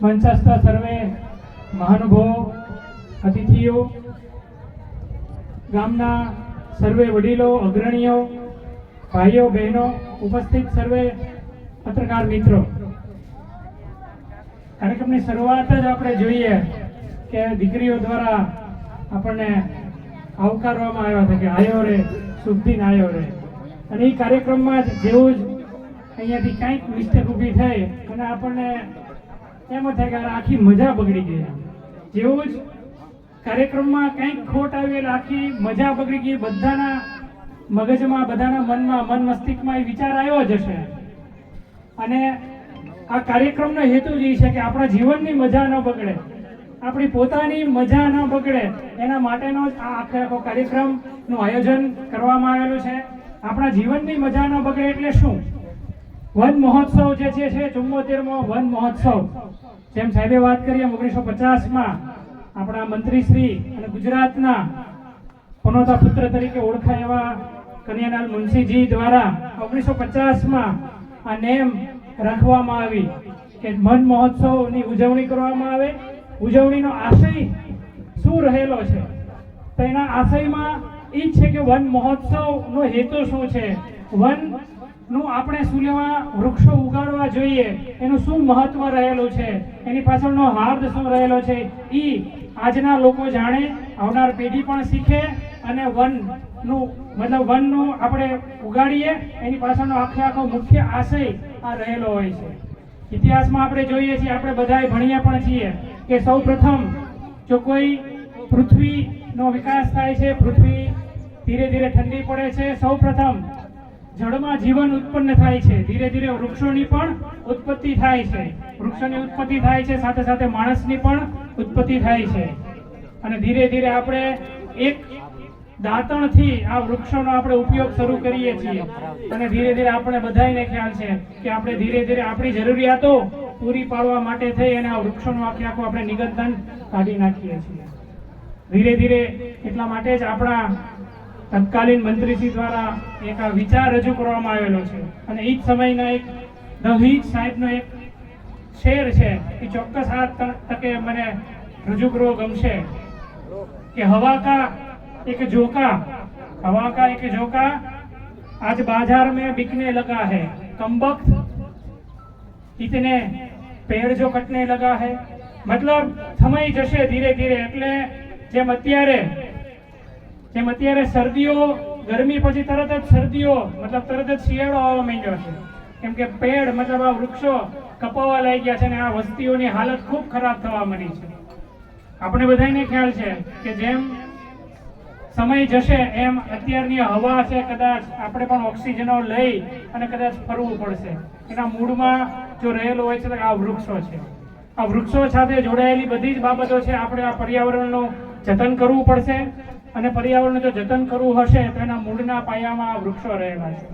મંચસ્થ સર્વે મહાનુભવો, અતિથિઓ, ગામના સર્વે વડીલો, અગ્રણીઓ, ભાઈઓ, બહેનો, ઉપસ્થિત સર્વે પત્રકાર મિત્રો. કાર્યક્રમની શરૂઆત જ આપણે જોઈએ કે દીકરીઓ દ્વારા આપણને આવકારવામાં આવ્યા હતા કે આયો રે શુભ દિન આયો રે. અને એ કાર્યક્રમમાં જ જેવું જ અહીંયાથી કાંઈક મિસ્ટેક ઊભી થઈ અને આપણને એમ થાય કે આખી મજા બગડી ગઈ જેવું જ કાર્યક્રમમાં કંઈક ખોટ આવી એટલે આખી મજા બગડી ગઈ, બધાના મગજમાં, બધાના મનમાં, મન મસ્તિષ્કમાં એ વિચાર આવ્યો જ હશે. અને આ કાર્યક્રમનો હેતુ જ એ છે કે આપણા જીવનની મજા ન બગડે. આપણી પોતાની મજા ન બગડે. એના માટેનો જ આ આખે આખો કાર્યક્રમનું આયોજન કરવામાં આવેલું છે. આપણા જીવનની મજા ન બગડે એટલે શું? વન મહોત્સવ જે છે ચુમ્મોતેરમો વન મહોત્સવ. જેમ સાહેબે વાત કરી એમ ઓગણીસો પચાસમાં આપણા મંત્રીશ્રી અને ગુજરાતના પનોતા પુત્ર તરીકે ઓળખાય એવા કન્યાલાલ મુનશીજી દ્વારા ઓગણીસો પચાસમાં આ નેમ રાખવામાં આવી કે વન મહોત્સવની ઉજવણી કરવામાં આવે. ઉજવણીનો આશય શું રહેલો છે? તો એના આશયમાં એ છે કે વન મહોત્સવનો હેતુ શું છે? વન નું આપણે શું લેવા વૃક્ષો ઉગાડવા જોઈએ, એનું શું મહત્વ રહેલું છે? એની પાછળનો હાર્દ શું રહેલો છે? એ આજના લોકો જાણે, આવનાર પેઢી પણ શીખે અને વનનું, મતલબ વનનું આપણે ઉગાડીએ, એની પાછળનો આખે આખો મુખ્ય આશય આ રહેલો હોય છે. ઇતિહાસમાં આપણે જોઈએ છીએ, આપણે બધાએ ભણીએ પણ છીએ કે સૌ પ્રથમ જો કોઈ પૃથ્વીનો વિકાસ થાય છે, પૃથ્વી ધીરે ધીરે ઠંડી પડે છે સૌ પ્રથમ જળમાં જીવન ઉત્પન્ન થાય છે. ધીરે ધીરે વૃક્ષોની પણ ઉત્પત્તિ થાય છે. વૃક્ષોની ઉત્પત્તિ થાય છે, સાથે સાથે માણસની પણ ઉત્પત્તિ થાય છે. અને ધીરે ધીરે આપણે એક દાંતણથી આ વૃક્ષોનો આપણે ઉપયોગ શરૂ કરીએ છીએ. અને ધીરે ધીરે આપણે બધાને ખ્યાલ છે કે આપણે ધીરે ધીરે આપણી જરૂરિયાતો પૂરી પાડવા માટે થઈ અને આ વૃક્ષોનું આખે આખું આપણે નિગંતન કાઢી નાખીએ છીએ. ધીરે ધીરે એટલા માટે જ આપણા તત્કાલીન મંત્રીશ્રી દ્વારા એક આ વિચાર રજૂ કરવામાં આવેલો છે. અને એ જ સમયના એક દહીજ સાહેબનો એક શેર છે. એ ચોક્કસ આ તકે મને રજૂ કરવો ગમશે. કે હવાકા એક જોકા હવાકા એક જોકા આજ બાજાર મેં બિકને લગા હૈ. કમબખ્ત ઇતને પેડ જો કટને લગા હૈ. મતલબ સમય જશે ધીરે ધીરે એટલે જેમ અત્યારે જેમ અત્યારે શરદીઓ, ગરમી પછી તરત જ શરદીઓ, મતલબ તરત જ શિયાળો આવવા માંડ્યો છે. કેમ કે પેડ, મતલબ આ વૃક્ષો કપાવા ગયા છે અને આ વસ્તીઓની હાલત ખૂબ ખરાબ થવા માંડી છે. આપણે બધાને ખ્યાલ છે કે જેમ સમય જશે, એમ અત્યારની હવા છે કદાચ આપણે પણ ઓક્સિજનો લઈ અને કદાચ ફરવું પડશે. એના મૂળમાં જો રહેલો હોય છે આ વૃક્ષો છે. આ વૃક્ષો સાથે જોડાયેલી બધી જ બાબતો છે. આપણે આ પર્યાવરણનું જતન કરવું પડશે. અને પર્યાવરણ જો જતન કરવું હશે, તો એના મૂળના પાયામાં વૃક્ષો રહેલા છે.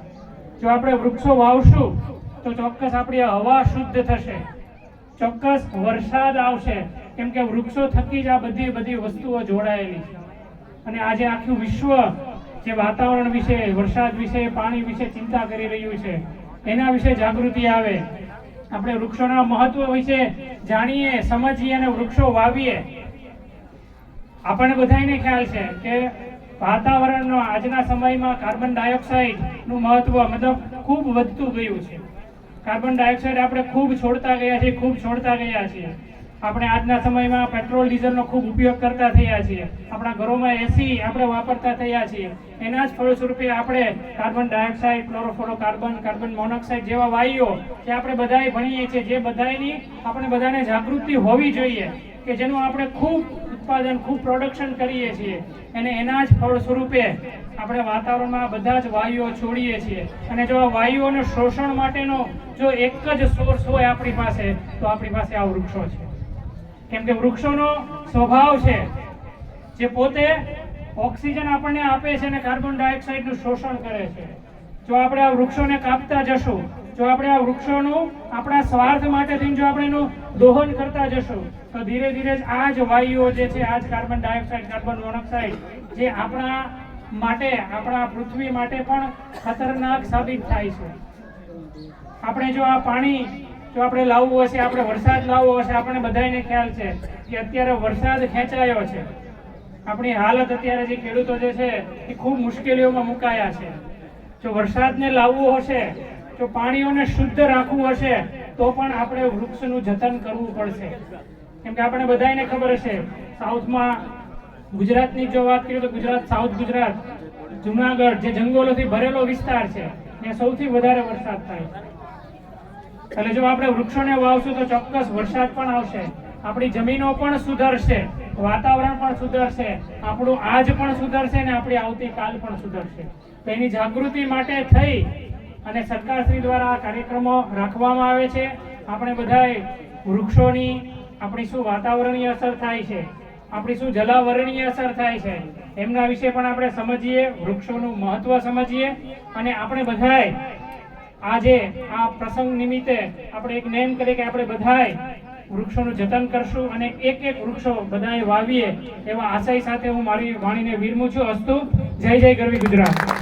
જો આપણે વૃક્ષો વાવશું, તો ચોક્કસ આપણી હવા શુદ્ધ થશે. ચોક્કસ વરસાદ આવશે, કેમ કે વૃક્ષો થકી જ આ બધી બધી વસ્તુઓ જોડાયેલી છે. અને આજે આખું વિશ્વ જે વાતાવરણ વિશે, વરસાદ વિશે, પાણી વિશે ચિંતા કરી રહ્યું છે, એના વિશે જાગૃતિ આવે. આપણે વૃક્ષોના મહત્વ વિશે જાણીએ, સમજીએ અને વૃક્ષો વાવીએ. આપણને બધાને ખ્યાલ છે કે વાતાવરણનો આજના સમયમાં કાર્બન ડાયોક્સાઇડનું મહત્વ મતલબ ખૂબ વધતું ગયું છે. કાર્બન ડાયોક્સાઇડ આપણે ખૂબ છોડતા ગયા છીએ, ખૂબ છોડતા ગયા છીએ. આપણે આજના સમયમાં પેટ્રોલ, ડીઝલનો ખૂબ ઉપયોગ કરતા થયા છીએ. આપણા ઘરોમાં એસી આપણે વાપરતા થયા છીએ. એના જ ફળસ્વરૂપે આપણે carbon dioxide chlorofluorocarbon carbon monoxide જેવા વાયુઓ જે આપણે બધાએ ભણીએ છીએ, જે બધાની, આપણે બધાને જાગૃતિ હોવી જોઈએ કે જેનું આપણે ખૂબ ઉત્પાદન ખૂબ પ્રોડક્શન કરીએ છીએ અને એના જ ફળ સ્વરૂપે આપણે વાતાવરણમાં બધા જ વાયુઓ છોડીએ છીએ. અને જો આ વાયુઓને શોષણ માટેનો જો એક જ સોર્સ હોય આપણી પાસે, તો આપણી પાસે આ વૃક્ષો છે. કેમ કે વૃક્ષોનો સ્વભાવ છે જે પોતે ઓક્સિજન આપણને આપે છે અને કાર્બન ડાયોક્સાઇડનું શોષણ કરે છે. જો આપણે આ વૃક્ષોને કાપતા જશું જો આપણે આ વૃક્ષોનું આપણા સ્વાર્થ માટે થઈને જો આપણે એનું દોહન કરતા જશું, તો ધીરે ધીરે આ જ વાયુઓ જે છે, આ જ કાર્બન ડાયોક્સાઇડ, કાર્બન મોનોક્સાઇડ, જે આપણા માટે, આપણા પૃથ્વી માટે પણ ખતરનાક સાબિત થાય છે. આપણે જો આ પાણી જો આપણે લાવવું હશે, આપણે વરસાદ લાવવો હશે, આપણને બધાને ખ્યાલ છે કે અત્યારે વરસાદ ખેંચાયો છે. આપણી હાલત અત્યારે જે ખેડૂતો જે છે, એ ખૂબ મુશ્કેલીઓમાં મુકાયા છે. જો વરસાદને લાવવો હશે જો પાણીઓને શુદ્ધ રાખવું હશે, તો પણ આપણે વૃક્ષનું જતન કરવું પડશે. કેમ કે આપણે બધાને ખબર હશે, સાઉથમાં ગુજરાતની જો વાત કરીએ તો ગુજરાત, સાઉથ ગુજરાત, જુનાગઢ, જે જંગલોથી ભરેલો વિસ્તાર છે, ત્યાં સૌથી વધારે વરસાદ થાય. એટલે જો આપણે વૃક્ષોને વાવશું તો ચોક્કસ વરસાદ પણ આવશે. આપણી જમીનો પણ સુધરશે, વાતાવરણ પણ સુધરશે, આપણું આજ પણ સુધરશે ને આપણી આવતીકાલ પણ સુધરશે. તો એની જાગૃતિ માટે થઈ અને સરકારશ્રી દ્વારા આ કાર્યક્રમો રાખવામાં આવે છે. આપણે બધાએ વૃક્ષોની આપણી શું વાતાવરણીય અસર થાય છે, આપણી શું જલાવરણીય અસર થાય છે, એમના વિશે પણ આપણે સમજીએ, વૃક્ષોનું મહત્વ સમજીએ અને આપણે બધાએ આજે આ પ્રસંગ નિમિત્તે આપણે એક નેમ કરીએ કે આપણે બધાએ વૃક્ષોનું જતન કરશું અને એક એક વૃક્ષો બધાએ વાવીએ એવા આશય સાથે હું મારી વાણીને વિરમું છું. અસ્તુ. જય જય ગરવી ગુજરાત.